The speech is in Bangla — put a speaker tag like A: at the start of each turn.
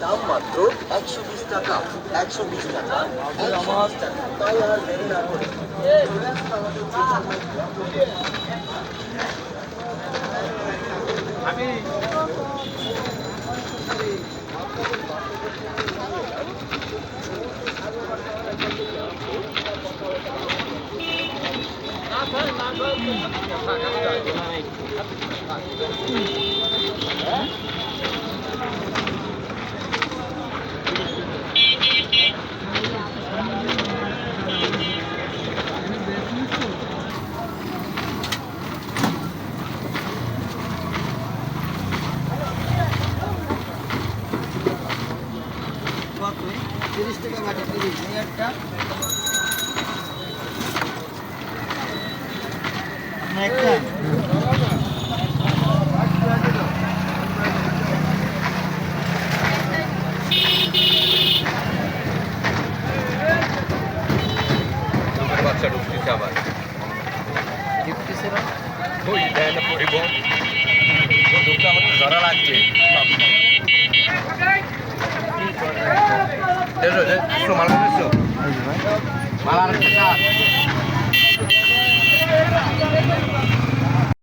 A: দাম মাত্র একশো বিশ টাকা একশো বিশ টাকা একশো বিশ টাকা করে
B: তিরিশ টাকা বাটি তিরিশ। একটা।
C: বাচ্চা ঢুকতেছে আবার
B: ফিফটি সেভেন
C: ওই দেয় না ঢুকতে আমার ধরা লাগছে দেখো একশো মাল মাল আর